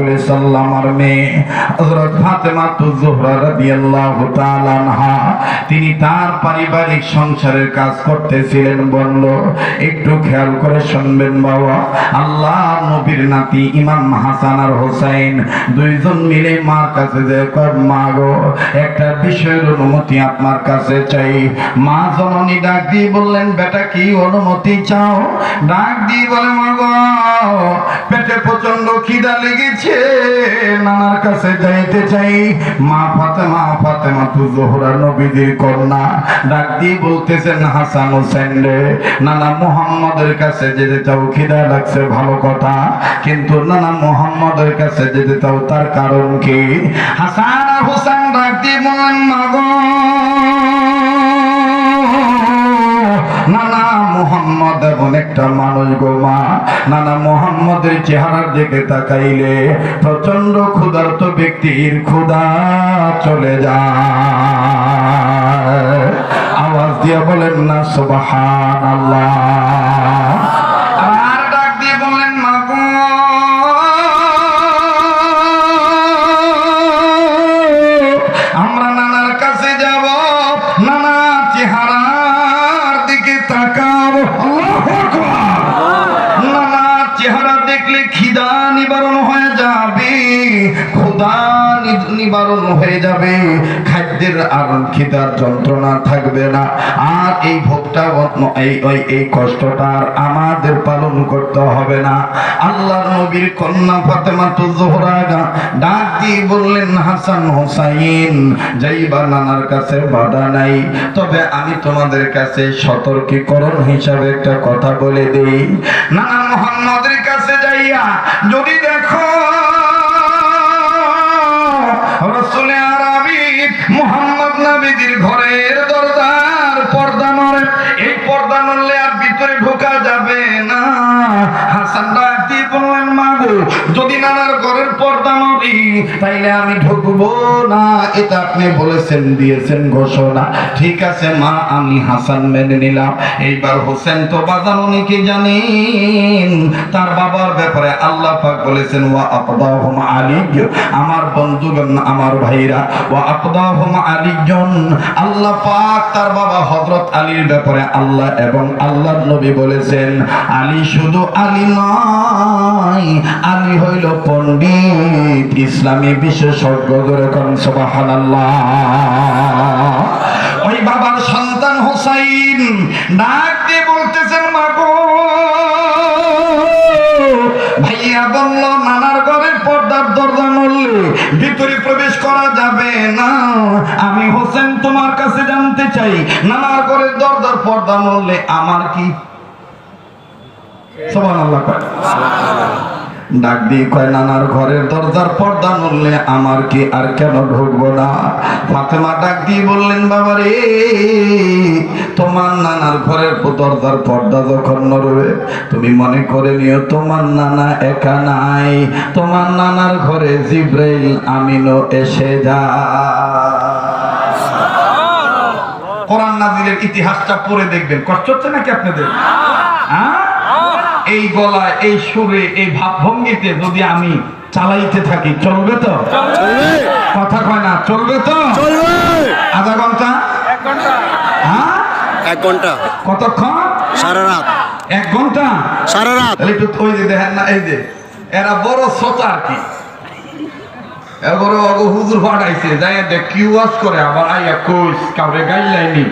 আলাইহি সাল্লামের মেয়ে ফাতেমা তুজ-জোহরা রাদিয়াল্লাহু তাআলা আনহা, তিনি তার পারিবারিক সংসারের কাজ করতেছিলেন। বলল, একটু খেয়াল করে শুনবেন বাবা, আল্লাহ নবীর নাতি ইমাম হাসান আর হোসেন দুইজন মিলে মার কাছে যে কয়, মা গো, একটা বিষয়ের অনুমতি আপনার কাছে চাই। মা জননী ডাক দিয়ে বললেন, বেটা, কি অনুমতি চাও? ডাক দিয়ে বলে, মা গো, পেটে প্রচণ্ড খিদা লেগেছে। নানার কাছে যাইতে চাই। মা ফাতেমা ফাতেমা তু জোহরা নবীদের কন্যা। ডাক দিয়ে বলতেছেন, হাসান হোসেন রে, নানা মোহাম্মদের কাছে যেতে চাও, খিদা লাগছে, ভালো কথা। কিন্তু নানা মোহাম্মদের কাছে যেতে চাও, তার কারণ কি? হাসান হোসেন ডাক দিয়ে বলেন মা মোহাম্মদ এমন একটা মানুষ গো মা। নানা মোহাম্মদের চেহারার দিকে তাকাইলে প্রচণ্ড ক্ষুধার্ত ব্যক্তির ক্ষুধা চলে যায়। আওয়াজ দিয়ে বলেন না সুবাহান আল্লাহ নিবারণ হয়ে যাবে। খাদ্যের আর খিদার যন্ত্রণা থাকবে না। আর এই ভোগটা এই ওই এই কষ্টটা আর আমাদের পালন করতে হবে না। আল্লাহর নবীর কন্যা ফাতেমা তো জোহরা ডাক দিয়ে বললেন, হাসান হোসাইন, যাইবা নানার কাছে বাধা নাই। তবে আমি তোমাদের কাছে সতর্কীকরণ হিসাবে একটা কথা বলে দিই। নানা মোহাম্মদের কাছে যাইয়া যদি দেখো মোহাম্মদ নবীদের ঘরের দরজার পর্দা নড়ে। এই পর্দা নড়লে আর ভিতরে ঢোকা যাবে না। হাসান ডাক দিয়ে বললেন মাগো, যদি নানার ঘরের পর্দা নড়ি, তাইলে আমি ঢুকবো না। এটা আপনি বলেছেন, দিয়েছেন ঘোষণা। ঠিক আছে, মা, আমি হাসান মেনে নিলাম। এইবার হোসেন তো বাজানো কি জানেন? তার বাবার ব্যাপারে আল্লাহ পাক বলেছেন, ওয়া আকদাহুম আলিজ আমার বন্ধুগণ, আমার ভাইরা, ওয়া আকদাহুম আলিজন আল্লাহ পাক তার বাবা হযরত আলীর ব্যাপারে আল্লাহ এবং আল্লাহর নবী বলেছেন, আলী শুধু আলী নয়, আলী হইল পণ্ডিত ইসলামী বিশেষজ্ঞ যেরকম সুবহানাল্লাহ। ওই বাবার সন্তান হোসাইন ডাক বলল নানার ঘরের পর্দার দরজা নড়লে ভিতরে প্রবেশ করা যাবে না। আমি হোসেন তোমার কাছে জানতে চাই নানার ঘরের দরজার পর্দা নড়লে আমার কি? সবান কয় ডাক দিয়ে কয়, নানার ঘরের দরজার পর্দা নড়লে আমার কি আর কেন ঢুকবো না? ফাতেমা ডাক দিয়ে বললেন বাবা রে তোমার নানার ঘরের দরজার পর্দা যখন নড়বে, তুমি মনে করে নিও তোমার নানা একা নাই। তোমার নানার ঘরে জিব্রাইল আমিনও এসে যা কোরআন নাজিলের ইতিহাসটা পড়ে দেখবেন। কষ্ট হচ্ছে নাকি আপনাদের? হ্যাঁ? এই গলায় এই সুরে এই ভাবভঙ্গিতে যদি আমি চালাইতে থাকি চলবে তো? কথা কয় না চলবে তো? আধা ঘণ্টা? হ্যাঁ? এক ঘণ্টা। কতক্ষণ? সারা রাত। এক ঘণ্টা? সারা রাত। একটু ওই যে দেখেন না এই যে এরা বড় আর কি। এবারে হুজুর ফাটাইছে যাই দেখ কিউ করে আবার আইয়া কইস কাউরে গাইলাইনি